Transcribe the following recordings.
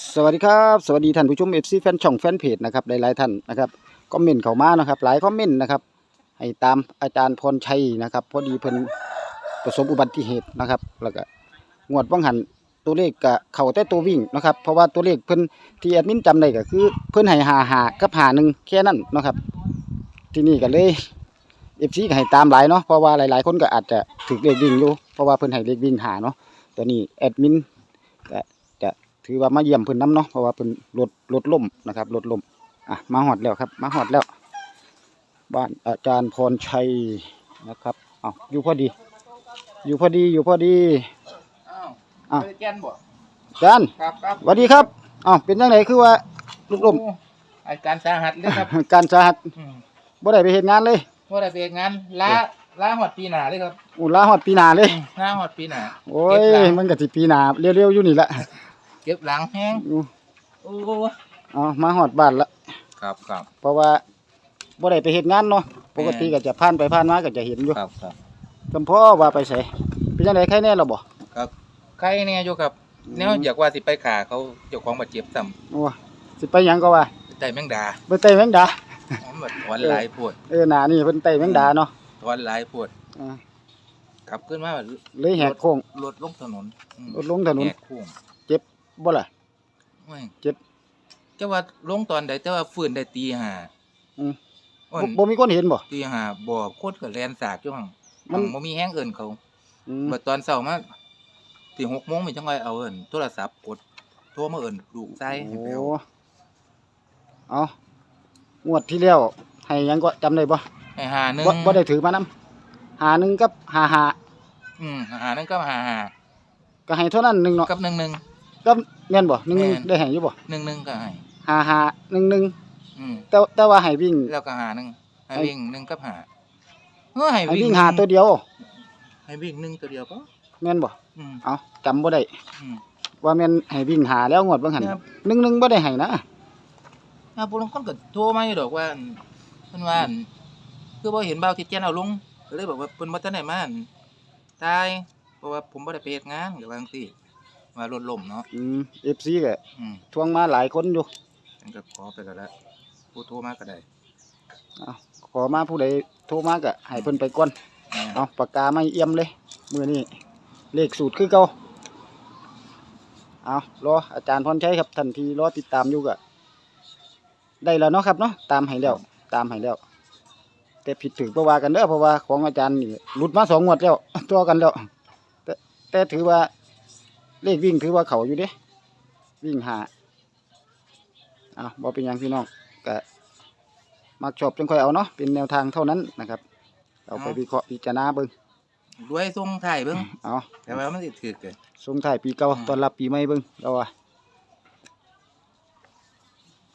สวัสดีครับสวัสดีท่านผู้ชม FC แฟนช่องแฟนเพจนะครับหลายๆท่านนะครับคอมเมนต์เข้ามานะครับ หลายคอมเมนต์นะครับให้ตามอาจารย์พรชัยนะครับพอดีเพิ่นประสบอุบัติเหตุนะครับ แล้วก็งวดว่างหันตัวเลขก็เข้าแต่ตัววิ่งนะครับ เพราะว่าตัวเลขเพิ่นที่แอดมินจำได้ก็คือ เพิ่นให้หาหากับหาหนึ่งแค่นั้นนะครับ ที่นี่ก็เลย FC ก็ให้ตามหลายเนาะเพราะว่าหลายๆ คนก็อาจจะถูกเลขวิ่งอยู่เพราะว่าเพิ่นให้เลขวิ่งหาเนาะตัวนี้แอดมินก็ ถือว่ามาเยี่ยมเพิ่นน้ำเนาะเพราะว่าเพิ่นรถรถล่มนะครับรถล่มอะมาหอดแล้วครับ มาหอดแล้ว บ้านอาจารย์พรชัยนะครับเอาอยู่พอดี อยู่พอดีอยู่พอดีอ้าวอ้าวไปแกนบ่อาจารย์ครับครับสวัสดีครับอ้าวเป็นจังไดคือว่าลูกล่มโอ้อาการสาหัสเลยครับ การสาหัสอืมบ่ได้ไปเฮ็ดงานเลยว่าได้ไปเฮ็ดงานล้าล้าหอดปีหน้าเลยครับอุลาฮอดปีหน้าเลยอืมล้าหอดปีหน้าโอ้ยเก็บหลังมันก็สิปีหน้าเร็วๆอยู่นี่ละ เก็บหลังแห้งอู้โอ้เอามาหอดบ้านละครับครับเพราะว่าบ่ได้ไปเฮ็ดงานเนาะปกติก็จะผ่านไปผ่านมาก็จะเห็นอยู่ครับครับจำพ่อว่าไปไสเป็นจังไดใครแน่ล่ะบ่ครับใครเนี่ยอยู่ครับเนี่ยอยากว่าสิไปขาเขาเจ้าของบาดเจ็บซ้โอ้สิไปหยังก็ว่าำใจแมงดาไปไต่แมงดาอ๋อมันถอนหลายปวดเออหนานี่เพิ่นไต่แมงดาเนาะถอนหลายปวดอ่าขับขึ้นมาเลยแหกโค้งรถลงถนนอืมรถลงถนนแหกโค้ง บ่ล่ะโอ้ยเจ็บเจ้าว่าลงตอนใดแต่ว่าฟื้นได้ตีห้าอืมโอ้ยบ่บ่มีคนเห็นบ่ ตีห้าบ่โคตรก็แลนสากอยู่หั่นมันบ่มีแห้งเอิ้นเขาอืมบัดตอนเช้ามาตี6โมงมีจังไดเอาเอิ้นโทรศัพท์กดโทรมาเอิ้นลูกชายให้โอ้ไปเอาเอางวดที่แล้วให้หยังก็จำได้บ่ให้หาหนึ่งบ่บ่ได้ถือมานํหาหนึ่งกับหาหาอืมหาหนึงกับหาหาก็ให้เท่านั้นหนึงเนาะกับหนึ่งหนึ่ง กับแม่นบ่หนึ่งหนึ่งแม่น ได้ให้อยู่บ่หนึ่งหนึ่งก็ให้หาหาหนึ่งหนึ่งอืมแต่แต่ว่าให้วิ่งแล้วก็หาหนึ่งให้ให้วิ่งหนึ่งกับหาเออให้ให้วิ่งวิ่งหาตัวเดียวให้วิ่งหนึ่งตัวเดียวก็แม่นบ่อืมเอาจำบ่ได้อืม ว่าแม่นให้วิ่งหาแล้วงวดเบิ่งหั่นครับ หนึ่งหนึ่งบ่ได้ให้นะอ่าผู้ลางคนก็โทรมาอยู่ดอกว่าเพิ่นว่าอั่นคือบ่เห็นเบาที่แจ้นเอาลงก็เลยบอกว่าเพิ่นบ่ทันได้มาอั่นตายเพราะว่าผมบ่ได้ไปเฮ็ดงานก็ว่าจังซี่ ว่ารถล้มเนาะอืม FC ก็อืมทวงมาหลายคนอยู่ฉันก็ขอไปก็แล้วผู้โทรมาก็ได้เอาขอมาผู้ใดโทรมาก็ให้เพิ่นไปก่อนแม่นเอาปากกาไม่เอี่ยมเลยมือนี้เลขสูตรคือเก่าเอารออาจารย์พรชัยครับทันทีรอติดตามอยู่ก็ได้แล้วเนาะครับเนาะตามให้แล้วตามให้แล้ว แต่ผิดถือประว่ากันเด้อเพราะว่าของอาจารย์นี่หลุดมาสองงวดแล้ว ตัวกันแล้วแต่แต่ถือว่า เลขวิ่งถือว่าเขาอยู่เด้วิ่งหาเอาบ่เป็นหยังพี่น้องก็มักชอบจังค่อยเอาเนาะเป็นแนวทางเท่านั้นนะครับ เอาไปวิเคราะห์พิจารณาเบิ่งรวยส่งท้ายเบิ่งเอาแต่ว่ามันสิถูกเด้ส่งท้ายปีเก่าอืมต้อนรับปีใหม่เบิ่งเราว่า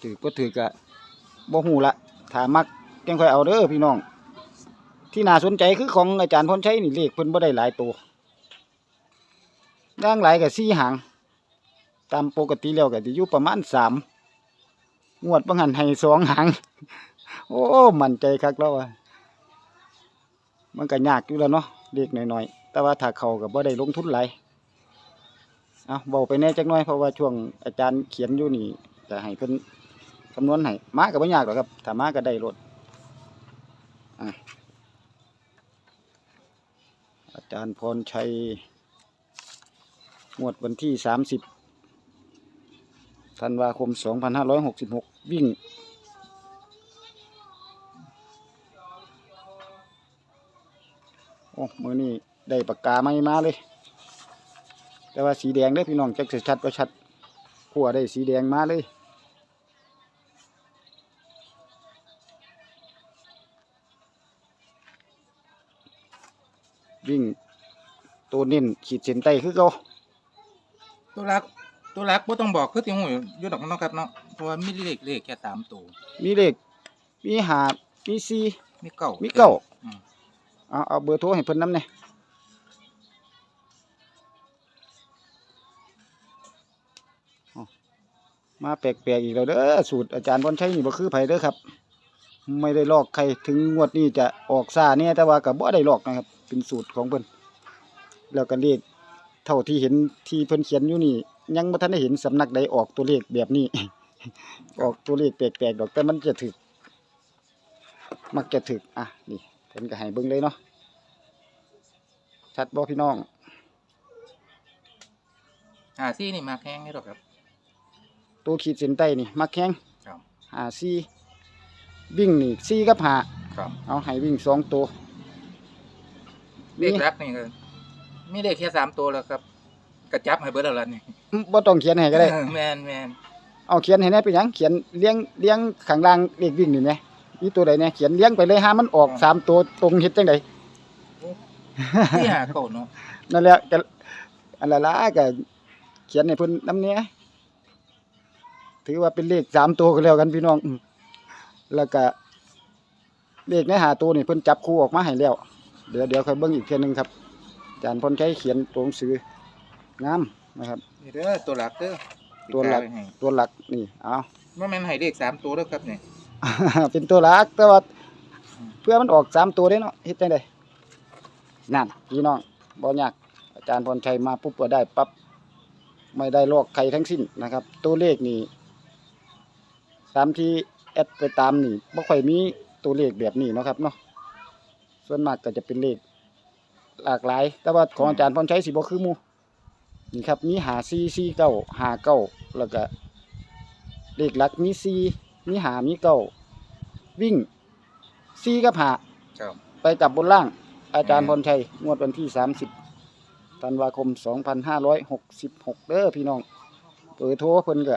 ถือบ่ถือก็บ่ฮู้ละถ้ามักจังค่อยเอาเด้อพี่น้อง ที่น่าสนใจคือของอาจารย์พรชัยนี่เลขเพิ่นบ่ได้หลายตัว ย่างหลายก็4หาง ตามปกติแล้วก็สิอยู่ประมาณ3งวดบางหันให้สองหาง โอ้ มั่นใจคักแล้วว่ามันก็ยากอยู่แล้วเนาะเด็กหน่อยๆ แต่ว่าถ้าเขาก็บ่ได้ลงทุนหลยเอาเบาไปแน่จักหน่อยเพราะว่าช่วงอาจารย์เขียนอยู่นี่จะให้เพิ่นคำนวณให้มาก็บ่ยากหรอกครับถ้ามาก็ได้รถอะอาจารย์พรชัย งวดวันที่ 30ธันวาคม 2566 วิ่ง โอ้ มือนี้ได้ปากกาไม่มาเลย แต่ว่าสีแดงเด้พี่น้องจักสชัดก็ชัดขัวได้สีแดงมาเลยวิ่งตัวเน้นขีดเส้นใต้คือเก่า ตัวรักตัวรักบ่ต้องบอกคือสิฮู้อยู่ดอกเนาะครับเนาะเพราะว่ามีเลขเลขแค่สามตัวมีเลขมีหาบมีซีมีเก้ามีเก้าอืมเอาเอาเบอร์โทรให้เพิ่นน้ำเนี่ยเอามาแปลกๆอีกแล้วเด้อสูตรอาจารย์พรชัยนี่บ่คือไผเด้อครับ ไม่ได้ลอกใครถึงงวดนี้จะออกซ่าเนี่ยแต่ว่าก็บ่ได้ลอกนะครับ เป็นสูตรของเพิ่นแล้วก็เลข เท่าที่เห็นที่เพิ่นเขียนอยู่นี่ ยังบ่ทันได้เห็นสำนักใดออกตัวเลขแบบนี้ ออกตัวเลขแปลกๆดอกแต่มันจะถึก มักจะถึกอะนี่เพิ่นก็ให้เบิ่งเลยเนาะชัดบ่พี่น้องหาซี่นี่มาแข้งนี่หรอกครับ ตัวขีดเส้นใต้นี่มักแข้งครับหาซี่วิ่งนี่ซี่กับหาครับ เอาให้วิ่งสองตัว เลขรักนี่ก็ มีเลขแค่สามตัวแล้วครับกระจับให้เบิดแล้วล่ะนี่อืมบ่ต้องเขียนให้ก็ได้เออแม่นแม่นเอาเขียนให้แหน่เป็นหยังเขียนเลี้ยงเลี้ยงข้างล่างเลขวิ่งนี่แหมมีตัวใดแหน่เขียนเลี้ยงไปเลยหามันออกสามตัวตรงเฮ็ดจังไดที่หาเก่าเนาะนั่นแหละก็อันละละก็เขียนให้เพิ่นนำเนี้ยถือว่าเป็นเลขสามตัวก็แล้วกันพี่น้องอืมแล้วก็เลขในหาตัวนี่เพิ่นจับคู่ออกมาให้แล้ว เดี๋ยวเดี๋ยวค่อยเบิ่งอีกเทื่อนึงครับอา จารย์พรชัยเขียนตัวหนังสืองามนะครับ นี่เด้อตัวหลักเด้อตัวหลักติดตามไให้ตัวหลักนี่เอาว่าแม่นให้เลขสามตัวเด้อครับนี่เป็นตัวหลักแต่ว่าเพื่อมันออกสามตัวได้เนาะเฮ็ดจังไดนั่นพี่น้องบ่ยากอาจารย์พรชัยมาปุ๊บก็ได้ปั๊บไม่ได้ลอกใครทั้งสิ้นนะครับ ตัวเลขนี่ตามที่แอดไปตามนี่บ่ค่อยมีตัวเลขแบบนี้เนาะครับเนาะส่วนมากก็จะเป็นเลข หลากหลาย แต่ว่าของอาจารย์พรชัยสิบ่คือหมู่นี่ครับมีหา4 4 9 5 9แล้วก็เลขหลักมี4มีหามีเก้าวิ่ง4กับหาครับ ไปกับบนล่าง อาจารย์อืพมรชัยงวดวันที่30ธันวาคม2566เด้อพี่น้องเบอร์โทรเพิ่นก็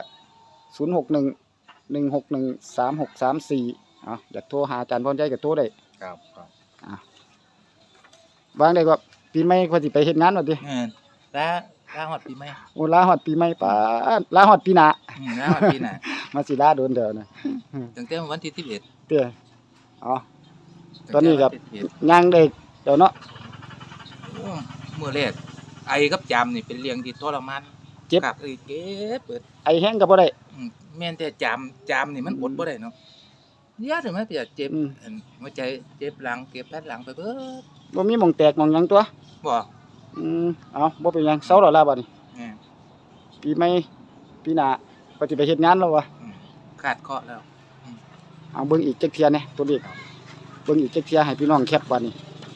061 161 3634เอาอยากโทรหาอาจารย์พรชัยก็โทรได้ครับครับ วางได้ก็ปีใหม่พอสิไปเฮ็ดงานว่าติแม่นลาลาฮอดปีใหม่โอ้ลาฮอดปีใหม่ปาดลาฮอดปีหน้าอืมลาฮอดปีหน้ามาสิลาโดนเด้อนะตั้งแต่วันที่11เด้ออ๋อ ตอนนี้ครับ ตั้งแต่วันที่11ย่างได้เดี๋ยวเนาะโอ้มื้อแรกไอกับจามนี่เป็นเรื่องที่ทรมานเจ็บครับเอ้ยเจ็บเบิดไอแห้งก็บ่ได้ อืมแม่นแต่จามจามนี่มันอดบ่ได้เนาะยาถึงมันจะเจ็บอืมอันหัวใจเจ็บหลังเก็บแผ่นหลังไปเบิด บ่มีหม่องแตกหม่องหยังตัว บ่อืมเอาบ่เป็นหยังเซาแล้วล่ะบัดนี้ แม่นปีใหม่ปีหน้าก็สิไปเฮ็ดงานแล้ววะอืมขาดเคราะห์แล้ว เอาเบิ่งอีกจักเที่ยแหน่ตัวเลขเบิ่งอีกจักเที่ยให้พี่น้องแคปบัดนี้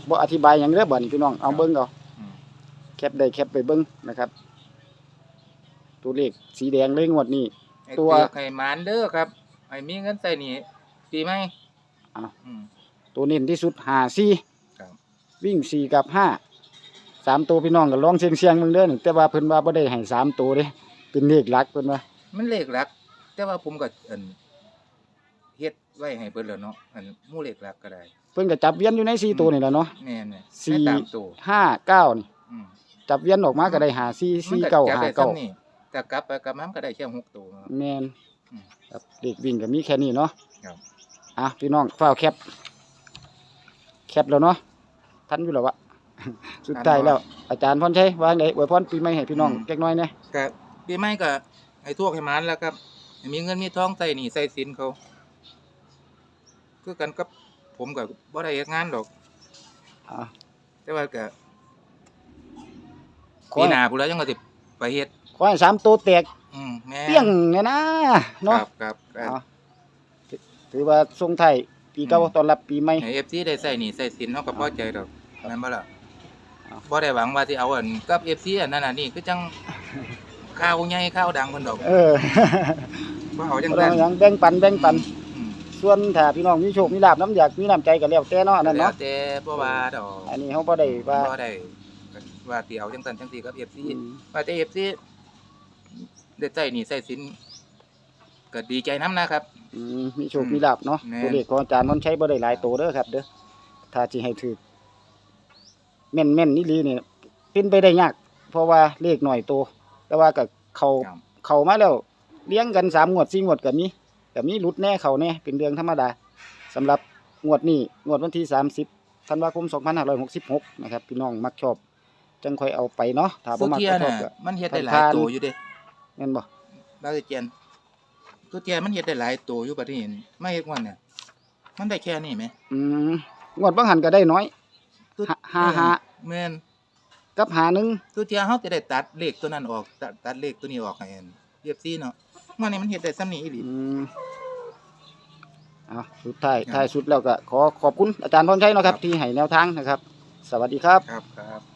บ่อธิบายหยังเด้อบัดนี้พี่น้องเอาเบิ่งเอาอืม แคปได้แคปไปเบิ่งนะครับ ตัวเลขสีแดงเลยงวดนี้ให้ตัวเตือกให้หมานเด้อครับให้มีเงินใส่นี่ปีใหม่อ้าว อืมตัวเน้นที่สุด54ครับ วิ่งสี่กับห้าสามตัวพี่น้องก็ลองเสียงๆมึงเด้อนี่แต่ว่าเพิ่นว่าบ่ได้ให้สามตัวเด้เป็นเลขหลักเพิ่นว่ามันเลขหลัก แต่ว่าผมก็อันเฮ็ดไว้ให้เพิ่นแล้วเนาะอันหมู่เลขหลักก็ได้ เพิ่นก็จับเวียนอยู่ในสี่ตัวนี่แหละเนาะแม่นๆสี่ให้ตามตัวห้าเก้านี่อืมจับเวียนออกมาก็ได้หาสี่มันสี่ก็เก้าจับหาได้เก้าซ้ำนี่แต่กลับไปกลับมามันก็ได้แค่หกตัวครับแม่นอืมครับเด็กวิ่งก็มีแค่นี้เนาะครับ อะพี่น้องฝ้าวแคปแคปแล้วเนาะ ทันอยู่แล้ววะสุดท้ายแล้ว อาจารย์พรชัยวางได้อวยพรปีใหม่ให้พี่น้องจักหน่อยแหน่ก็ปีใหม่ก็ให้ทั่วให้หมานแล้วครับให้มีเงินมีทองใส่หนี้ใส่สินเขาคือกันกับผมก็บ่ได้เฮ็ดงานดอกอะแต่ว่าก็ขอปีให้หน้าพุ่นแล้วยังก็สิไปเฮ็ดขอให้สามตัวแตกอืมแม่นเปี้ยงเนี่ยนะคเนาะรับครับครับ เอาถือถือว่าทรงไทายปีเก่าอืมต้อนรับปีใหม่ ให้ FC ได้ใส่หนี้ใส่สินเฮาก็พอใจดอก แม่นบ่ล่ะเอาบ่ได้หวังว่าสิเอาอันกับ FC อันนั้นอันนี้คือจังข่าวใหญ่ข่าวดังเพิ่นดอกเออบ่เอาจังเราซั่นยังแบ่งปันแบ่งปัน อืมส่วนถ้าพี่น้องมีโชคมีลาภน้ำอยากมีน้ำใจก็แล้วแต่เนาะอันนั้นแล้วเนาะแต่บ่ว่าดอกอันนี้เฮาบ่ได้ว่าบ่ได้ว่าสิเอาจังซั่นจังซี่กับ FC อืมว่าแต่ FC ได้ใส่หนี้ใส่สินก็ดีใจนํนะครับ อืมมีโชคมีลาภเนาะแม่น ตัวเลขของอาจารย์มันใช้บ่ได้หลายตัวเด้อครับ เด้อถ้าสิให้ถูก แม่นๆนี่ลีนี่เป็นไปได้ยาก เพราะว่าเลขหน่อยโตวแต่ว่าก็เข้าครับ เข้ามาแล้วเลี้ยงกันสามงวดสี่งวดก็มีก็มีหลุดแน่เข้าแน่เป็นเรื่องธรรมดาสำหรับงวดนี้งวดวันที่30ธันวาคม2566นะครับพี่น้องมักชอบ จังค่อยเอาไปเนาะถ้าบ่สุมักเทียก็ชอน่ะบก็ มันเฮ็ดได้หลายทาน ตัวอยู่เด้แม่นบ่บางเจียนสุเทียมันเฮ็ดได้หลายตัวอยู่บัดนี้ไม่เฮ็ดว่าเนี่ยมันได้แค่นี้แหมอืมงวดบางหันก็ได้น้อยสุ ห้าห้าแม่นกับหาหนึ่งตัวเทียเฮาจะได้ตัดเลขตัวนั้นออก ตัดตัดเลขตัวนี้ออกให้อันเรียบซี่เนาะมันนี่มันเฮ็ดได้ซ้ำนี้อีหลี อืมเอาสุดท้ายท้ายสุดแล้วก็ขอขอบคุณอาจารย์พรชัยเนาะครับที่ให้แนวทางนะครับ สวัสดีครับ ครับครับ